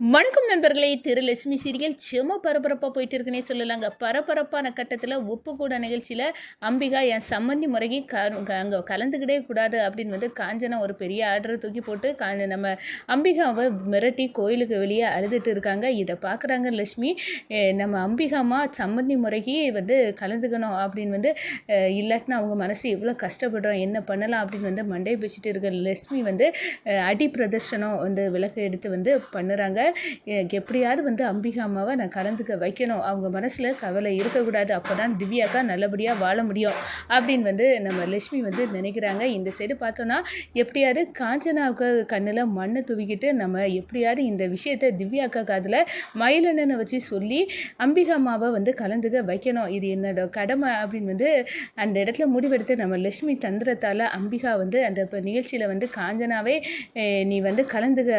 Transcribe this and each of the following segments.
வணக்கம் நண்பர்களே திரு லட்சுமி சீரியல் செம பரபரப்பாக போயிட்டு இருக்குன்னே சொல்லலாங்க. பரபரப்பான கட்டத்தில் உப்பு கூட நிகழ்ச்சியில் அம்பிகா என் சம்மந்தி முறைக்கு க அங்கே கலந்துக்கிட்டே கூடாது அப்படின்னு வந்து காஞ்சனா ஒரு பெரிய ஆர்டரை தூக்கி போட்டு கா நம்ம அம்பிகாவை மிரட்டி கோயிலுக்கு வெளியே அழுதுட்டு இருக்காங்க. இதை பார்க்குறாங்க லட்சுமி. நம்ம அம்பிகாமா சம்மந்தி முறைக்கு வந்து கலந்துக்கணும் அப்படின்னு வந்து இல்லாட்டினா அவங்க மனசு எவ்வளோ கஷ்டப்படுறோம் என்ன பண்ணலாம் அப்படின்னு வந்து மண்டை பிச்சுட்டு இருக்க லட்சுமி வந்து அடி பிரதர்ஷனம் வந்து விளக்கு எடுத்து வந்து பண்ணுறாங்க. எப்படியாவது வந்து அம்பிகா அம்மாவை நான் கலந்துக்க வைக்கணும். அவங்க மனசில் கவலை இருக்கக்கூடாது. அப்போ தான் திவ்யாக்கா நல்லபடியாக வாழ முடியும் அப்படின்னு வந்து நம்ம லட்சுமி வந்து நினைக்கிறாங்க. இந்த சைடு பார்த்தோன்னா எப்படியாவது காஞ்சனாவுக்கு கண்ணில் மண்ணை தூவிக்கிட்டு நம்ம எப்படியாவது இந்த விஷயத்தை திவ்யாக்கா காதில் மயிலண்ணனை வச்சு சொல்லி அம்பிகா அம்மாவை வந்து கலந்துக்க வைக்கணும். இது என்னோட கடமை அப்படின்னு வந்து அந்த இடத்துல முடிவெடுத்து நம்ம லட்சுமி தந்திரத்தால் அம்பிகா வந்து அந்த இப்போ நிகழ்ச்சியில் வந்து காஞ்சனாவே நீ வந்து கலந்துக்க.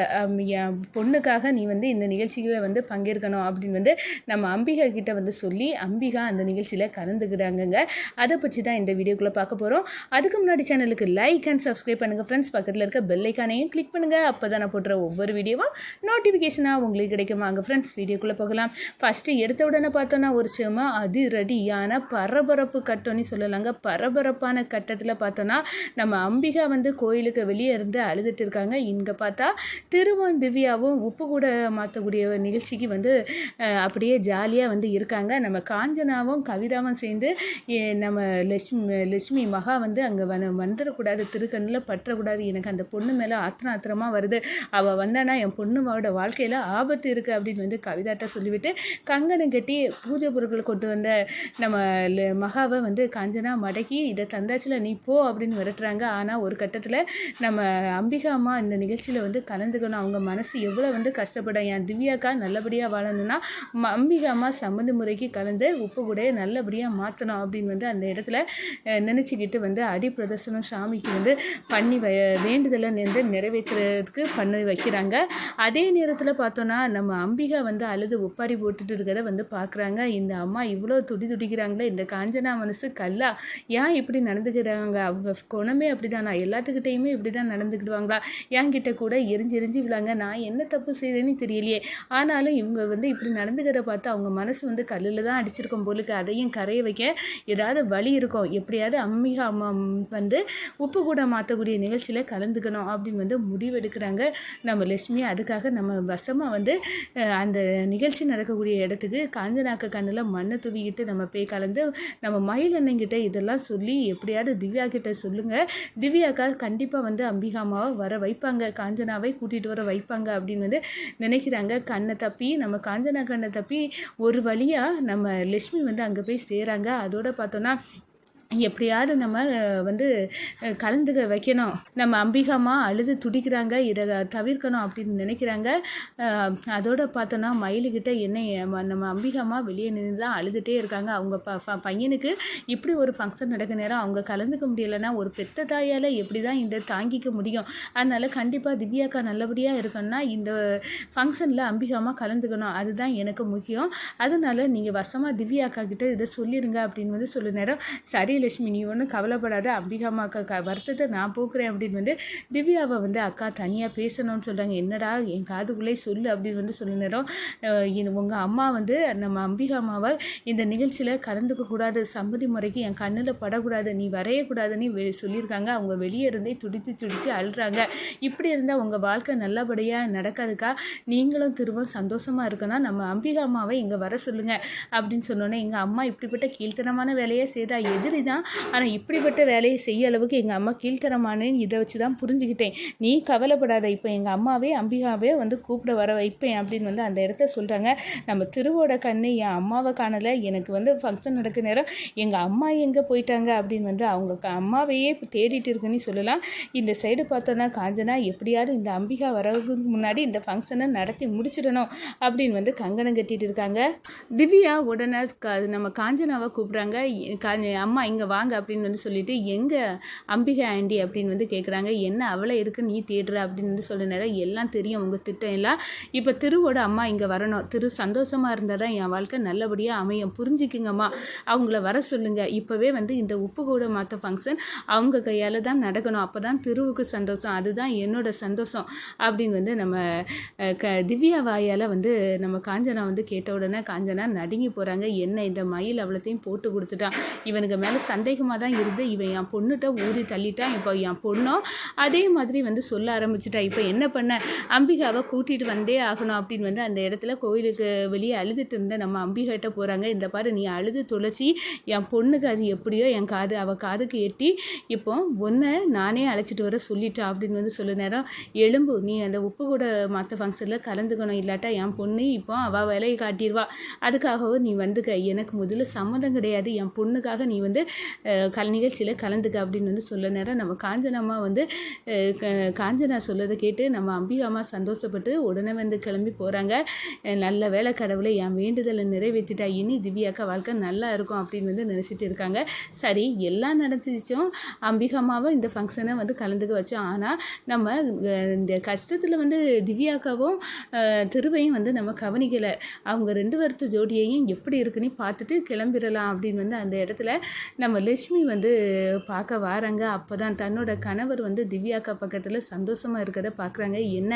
என் பொண்ணுக்காக நீ நீ வந்து இந்த நிகழ்ச்சியில் வந்து பங்கேற்கணும் அப்படின்னு வந்து நம்ம அம்பிகா கிட்ட வந்து சொல்லி அம்பிகா அந்த நிகழ்ச்சியில் கலந்துக்கிட்டாங்கங்க. அதை பற்றி தான் இந்த வீடியோக்குள்ளே பார்க்க போகிறோம் அதுக்கு முன்னாடி சேனலுக்கு லைக் அண்ட் சப்ஸ்கிரைப் பண்ணுங்கள் ஃப்ரெண்ட்ஸ் பக்கத்தில் இருக்க பெல்லைக்கானையும் கிளிக் பண்ணுங்கள் அப்போ தான் நான் போடுற ஒவ்வொரு வீடியோவும் நோட்டிஃபிகேஷனாக உங்களுக்கு கிடைக்கும். வாங்க ஃப்ரெண்ட்ஸ் வீடியோக்குள்ளே போகலாம். ஃபஸ்ட்டு எடுத்த உடனே பார்த்தோன்னா ஒரு செம அதிரடியான பரபரப்பு கட்டம்னு சொல்லலாங்க. பரபரப்பான கட்டத்தில் பார்த்தோன்னா நம்ம அம்பிகா வந்து கோயிலுக்கு வெளியே இருந்து அழுதுட்டு இருக்காங்க. இங்கே பார்த்தா திருவும் திவ்யாவும் உப்பு கூட மாற்றக்கூடிய நிகழ்ச்சிக்கு வந்து அப்படியே ஜாலியாக வந்து இருக்காங்க. நம்ம காஞ்சனாவும் கவிதாவும் சேர்ந்து எ- நம்ம லட்சுமி லட்சுமி மகா வந்து அங்கே வன வந்துடக்கூடாது திருக்கண்ணில் பற்றக்கூடாது. எனக்கு அந்த பொண்ணு மேலே ஆத்திரம் ஆத்திரமாக வருது. அவள் வந்தானா என் பொண்ணுவோட வாழ்க்கையில் ஆபத்து இருக்குது அப்படின்னு வந்து கவிதாட்ட சொல்லிவிட்டு கங்கணம் கட்டி பூஜை பொருட்கள் கொண்டு வந்த நம்ம ல- மகாவை வந்து காஞ்சனா மடக்கி இதை தந்தாச்சில் நீ போ அப்படின்னு விரட்டுறாங்க. ஆனால் ஒரு கட்டத்தில் நம்ம அம்பிகா அம்மா இந்த நிகழ்ச்சியில் வந்து கலந்துக்கணும். அவங்க மனசு எவ்வளோ வந்து கஷ்டம் கஷ்டப்படும் என் திவ்யாக்கா நல்லபடியாக வாழணும்னா அம்பிகா அம்மா சம்மந்த முறைக்கு கலந்து உப்பு கூட நல்லபடியாக மாற்றணும் அப்படின்னு வந்து அந்த இடத்துல நினச்சிக்கிட்டு வந்து அடி பிரதர்சனம் சாமிக்கு வந்து பண்ணி வ வேண்டுதலை வந்து நிறைவேற்றுறதுக்கு பண்ணி வைக்கிறாங்க. அதே நேரத்தில் பார்த்தோன்னா நம்ம அம்பிகா வந்து அழுது ஒப்பாரி போட்டுட்டு இருக்கிறத வந்து பார்க்குறாங்க இந்த அம்மா இவ்வளோ துடி துடிக்கிறாங்களே இந்த காஞ்சனா மனசு கல்லா ஏன் இப்படி நடந்துக்கிறாங்க? அவங்க குணமே அப்படிதானா? எல்லாத்துக்கிட்டேயுமே இப்படி தான் நடந்துக்கிடுவாங்களா? என்கிட்ட கூட எரிஞ்சு எரிஞ்சு விழாங்க. நான் என்ன தப்பு செய்தேன்னு தெரியலையே. ஆனாலும் இவங்க வந்து இப்படி நடந்துக்கிறத பார்த்து அவங்க மனசு வந்து கல்லில் தான் அடிச்சிருக்கும் போலுக்கு அதையும் கரைய வைக்க ஏதாவது வழி இருக்கும். எப்படியாவது அம்மிகா அம்மா வந்து உப்பு கூட மாற்றக்கூடிய நிகழ்ச்சியில் கலந்துக்கணும் அப்படின்னு வந்து முடிவெடுக்கிறாங்க. நம்ம லட்சுமி அதுக்காக நம்ம வசமாக வந்து அந்த நிகழ்ச்சி நடக்கக்கூடிய இடத்துக்கு காஞ்சனாக்க கண்ணில் மண்ணை தூவிக்கிட்டு நம்ம போய் கலந்து நம்ம மயில் அண்ணங்கிட்ட இதெல்லாம் சொல்லி எப்படியாவது திவ்யா கிட்ட சொல்லுங்கள் திவ்யாக்கா கண்டிப்பாக வந்து அம்பிகாமாவை வர வைப்பாங்க. காஞ்சனாவை கூட்டிகிட்டு வர வைப்பாங்க அப்படின்னு வந்து நினைக்கிறாங்க. கண்ணை தப்பி நம்ம காஞ்சனா கண்ணை தப்பி ஒரு வழியாக நம்ம லக்ஷ்மி வந்து அங்கே போய் சேராங்க. அதோட பார்த்தோன்னா எப்படியாவது நம்ம வந்து கலந்துக்க வைக்கணும். நம்ம அம்பிகாமா அழுது துடிக்கிறாங்க இதை தவிர்க்கணும் அப்படின்னு நினைக்கிறாங்க. அதோட பார்த்தோன்னா மயிலுக்கிட்ட என்ன நம்ம அம்பிகாமா வெளியே நின்று தான் அழுதுகிட்டே இருக்காங்க. அவங்க ப பையனுக்கு இப்படி ஒரு ஃபங்க்ஷன் நடக்க நேரம் அவங்க கலந்துக்க முடியலைன்னா ஒரு பெத்த தாயால் எப்படி தான் இந்த தாங்கிக்க முடியும்? அதனால் கண்டிப்பாக திவ்யாக்கா நல்லபடியாக இருக்கணும்னா இந்த ஃபங்க்ஷனில் அம்பிகாமா கலந்துக்கணும். அதுதான் எனக்கு முக்கியம். அதனால் நீங்கள் வசமாக திவ்யாக்கா கிட்ட இதை சொல்லிடுங்க அப்படின்னு வந்து சொல்ல நேரம். சரி லட்சுமி நீ ஒன்றும் கவலைப்படாத அம்பிகாமா அக்கா க வருத்தத்தை நான் போக்குறேன் அப்படின்னு வந்து திவ்யாவை வந்து அக்கா தனியாக பேசணும்னு சொல்கிறாங்க என்னடா என் காதுக்குள்ளே சொல்லு அப்படின்னு வந்து சொல்ல நேரம் உங்கள் அம்மா வந்து நம்ம அம்பிகாமாவை இந்த நிகழ்ச்சியில் கலந்துக்க கூடாது. சம்மதி முறைக்கு என் கண்ணில் படக்கூடாது. நீ வரையக்கூடாதுன்னு வெ சொல்லியிருக்காங்க. அவங்க வெளியே இருந்தே துடிச்சு துடிச்சு அழுறாங்க. இப்படி இருந்தால் உங்கள் வாழ்க்கை நல்லபடியாக நடக்காதுக்கா? நீங்களும் திரும்ப சந்தோஷமாக இருக்கணும். நம்ம அம்பிகா அம்மாவை இங்கே வர சொல்லுங்கள் அப்படின்னு சொன்னோன்னே எங்கள் அம்மா இப்படிப்பட்ட கீழ்த்தனமான வேலையை செய்தா எதிரி தான். ஆனால் இப்படிப்பட்ட வேலையை செய்ய அளவுக்கு எங்கள் அம்மா கீழ்த்தரமானேன்னு இதை வச்சு தான் புரிஞ்சுக்கிட்டேன். நீ கவலைப்படாத இப்போ எங்கள் அம்மாவே அம்பிகாவே வந்து கூப்பிட வர வைப்பேன் அப்படின்னு வந்து அந்த இடத்த சொல்கிறாங்க நம்ம திருவோட கண்ணு என் அம்மாவை காணலை. எனக்கு வந்து ஃபங்க்ஷன் நடக்க நேரம் எங்கள் அம்மா எங்கே போயிட்டாங்க அப்படின்னு வந்து அவங்க அம்மாவையே இப்போ தேடிட்டு இருக்குன்னு சொல்லலாம். இந்த சைடு பார்த்தோன்னா காஞ்சனா எப்படியாவது இந்த அம்பிகா வரதுக்கு முன்னாடி இந்த ஃபங்க்ஷனை நடத்தி முடிச்சிடணும் அப்படின்னு வந்து கங்கணம் கட்டிட்டு இருக்காங்க. திவ்யா உடனே நம்ம காஞ்சனாவை கூப்பிட்றாங்க. அம்மா இங்கே வாங்க அப்படின்னு வந்து சொல்லிட்டு எங்கே அம்பிகை ஆண்டி? அப்படின்னு வந்து கேட்குறாங்க என்ன அவளை இருக்கு நீ தேடுற? அப்படின்னு வந்து சொல்ல நேரம் எல்லாம் தெரியும். உங்கள் திட்டம் எல்லாம் இப்போ திருவோட அம்மா இங்கே வரணும். திரு சந்தோஷமாக இருந்தால் தான் என் வாழ்க்கை நல்லபடியாக அமையும். புரிஞ்சுக்குங்கம்மா. அவங்கள வர சொல்லுங்கள் இப்போவே வந்து இந்த உப்பு கூட மாற்ற ஃபங்க்ஷன் அவங்க கையால் தான் நடக்கணும். அப்போ தான் திருவுக்கு சந்தோஷம். அதுதான் என்னோட சந்தோஷம் அப்படின்னு வந்து நம்ம க திவ்யா வாயால் வந்து நம்ம காஞ்சனா வந்து கேட்ட உடனே காஞ்சனா நடுங்கி போகிறாங்க என்ன இந்த மயில் அவ்வளோத்தையும் போட்டு கொடுத்துட்டான் இவனுக்கு மேலே சந்தேகமாக தான் இருந்து இவன் என் பொண்ணுகிட்ட ஊறி தள்ளிட்டான் இப்போ என் பொண்ணும் அதே மாதிரி வந்து சொல்ல ஆரம்பிச்சிட்டா. இப்போ என்ன பண்ண? அம்பிகாவை கூட்டிகிட்டு வந்தே ஆகணும் அப்படின்னு வந்து அந்த இடத்துல கோயிலுக்கு வெளியே அழுதுட்டு இருந்த நம்ம அம்பிகிட்ட போகிறாங்க இந்த பாரு நீ அழுது துளசி என் பொண்ணுக்கு அது எப்படியோ என் காது அவள் காதுக்கு எட்டி இப்போ ஒன்றை நானே அழைச்சிட்டு வர சொல்லிட்டா அப்படின்னு வந்து சொல்ல நேரம். எலும்பு நீ அந்த உப்பு கூட மற்ற ஃபங்க்ஷனில் கலந்துக்கணும். இல்லாட்டா என் பொண்ணு இப்போ அவள் வேலையை காட்டிடுவா அதுக்காகவும் நீ வந்துக்க. எனக்கு முதல்ல சம்மதம் கிடையாது. என் பொண்ணுக்காக நீ வந்து கல் நிகழ்ச்சியில் கலந்துக்க அப்படின்னு வந்து சொல்ல நேரம். நம்ம காஞ்சனம்மா வந்து க- காஞ்சனா சொல்லதை கேட்டு நம்ம அம்பிகாமா சந்தோஷப்பட்டு உடனே வந்து கிளம்பி போகிறாங்க நல்ல வேலை கடவுளை என் வேண்டுதலை நிறைவேற்றிட்டா இனி திவ்யாக்கா வாழ்க்கை நல்லா இருக்கும் அப்படின்னு வந்து நினச்சிட்டு இருக்காங்க. சரி எல்லாம் நடந்துச்சும் அம்பிகாமாவை இந்த ஃபங்க்ஷனை வந்து கலந்துக்க வச்சோம் ஆனால் நம்ம இந்த கஷ்டத்தில் வந்து திவ்யாக்காவும் திருவையும் வந்து நம்ம கவனிக்கலை. அவங்க ரெண்டு வருத்த ஜோடியையும் எப்படி இருக்குன்னு பார்த்துட்டு கிளம்பிடலாம் அப்படின்னு வந்து அந்த இடத்துல நம்ம லட்சுமி வந்து பார்க்க வாராங்க. அப்போ தான் தன்னோட கணவர் வந்து திவ்யாக்கா பக்கத்தில் சந்தோஷமாக இருக்கிறத பார்க்குறாங்க என்ன?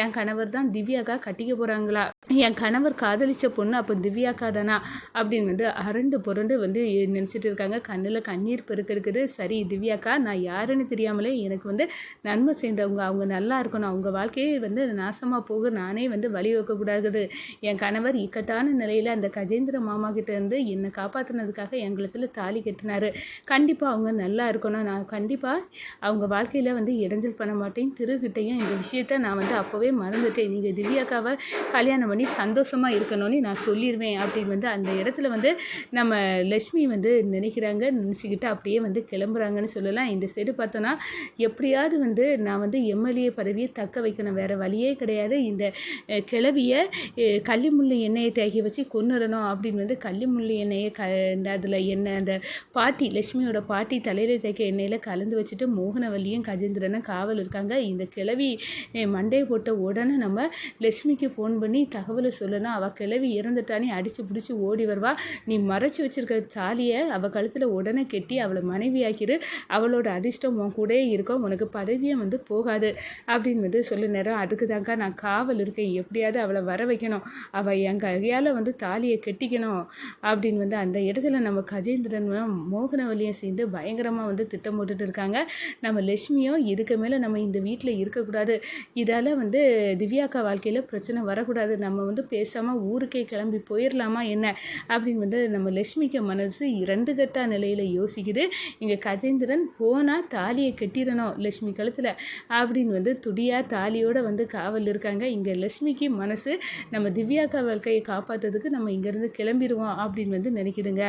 என் கணவர் தான் திவ்யாக்கா கட்டிக்க போகிறாங்களா என் கணவர் காதலிச்ச பொண்ணு அப்போ திவ்யாக்கா தானா? அப்படின்னு வந்து அரண்டு புரண்டு வந்து நினச்சிட்டு இருக்காங்க. கண்ணில் கண்ணீர் பெருக்கெடுக்குது. சரி திவ்யாக்கா நான் யாருன்னு தெரியாமலே எனக்கு வந்து நன்மை சேர்ந்தவங்க அவங்க நல்லா இருக்கணும். அவங்க வாழ்க்கையே வந்து நாசமாக போக நானே வந்து வழி வைக்கக்கூடாது என் கணவர் இக்கட்டான நிலையில் அந்த கஜேந்திர மாமா கிட்ட இருந்து என்னை காப்பாற்றினதுக்காக எங்களத்தில் தாலி கட்டினாரு கண்டிப்பாக அவங்க நல்லா இருக்கணும். நான் கண்டிப்பாக அவங்க வாழ்க்கையில் வந்து இடைஞ்சல் பண்ண மாட்டேன். திருக்கிட்டையும் இந்த விஷயத்த நான் வந்து அப்போவே மறந்துட்டேன். நீங்கள் திவ்யாக்காவை கல்யாணம் பண்ணி சந்தோஷமாக இருக்கணும்னு நான் சொல்லிடுவேன் அப்படின்னு வந்து அந்த இடத்துல வந்து நம்ம லக்ஷ்மி வந்து நினைக்கிறாங்க. நினச்சிக்கிட்டு அப்படியே வந்து கிளம்புறாங்கன்னு சொல்லலாம். இந்த சைடு பார்த்தோன்னா எப்படியாவது வந்து நான் வந்து எம்எல்ஏ பதவியை தக்க வைக்கணும். வேறு வழியே கிடையாது. இந்த கிளவியை கிழவியை கள்ளிமுள்ளு எண்ணெயை தேக்கி வச்சு கொன்னுறணும் அப்படின்னு வந்து கள்ளிமுள்ளு எண்ணெயை க இந்த அதில் எண்ணெய் அந்த பாட்டி லட்சுமியோட பாட்டி தலையில் தேய்க்க எண்ணெயில் கலந்து வச்சுட்டு மோகனவல்லியும் கஜேந்திரனும் காவல் இருக்காங்க. இந்த கிழவி மண்டையை போட்ட உடனே நம்ம லட்சுமிக்கு ஃபோன் பண்ணி தகவலை சொல்லணும். அவள் கிழவி இறந்துட்டானே அடித்து பிடிச்சி ஓடி வருவா. நீ மறைச்சி வச்சுருக்க தாலியை அவள் கழுத்தில் உடனே கெட்டி அவளை மனைவியாக்கிடு அவளோட அதிர்ஷ்டம் உன் கூடயே இருக்கும். உனக்கு பதவியும் வந்து போகாது அப்படின்னு வந்து சொல்ல நேரம். அதுக்கு தாங்க்கா நான் காவல் இருக்கேன். எப்படியாவது அவளை வர வைக்கணும். அவள் என் கையால் வந்து தாலியை கெட்டிக்கணும் அப்படின்னு வந்து அந்த இடத்துல நம்ம கஜேந்திரன் மோகனவல்லியும் சேர்ந்து பயங்கரமாக வந்து திட்டம் போட்டுட்டு இருக்காங்க. நம்ம லட்சுமியும் இதுக்கு மேலே நம்ம இந்த வீட்டில் இருக்கக்கூடாது. இதால் வந்து திவ்யாக்கா வாழ்க்கையில் பிரச்சனை வரக்கூடாது. நம்ம வந்து பேசாமல் ஊருக்கே கிளம்பி போயிடலாமா என்ன? அப்படின்னு வந்து நம்ம லட்சுமிக்கு மனசு இரண்டு கட்டா நிலையில் யோசிக்குது. இங்கே கஜேந்திரன் போனால் தாலியை கட்டிடணும் லட்சுமி கழுத்தில் அப்படின்னு வந்து துடியாக தாலியோடு வந்து காவல் இருக்காங்க. இங்கே லட்சுமிக்கு மனசு நம்ம திவ்யாக்கா வாழ்க்கையை காப்பாற்றுறதுக்கு நம்ம இங்கேருந்து கிளம்பிடுவோம் அப்படின்னு வந்து நினைக்குதுங்க.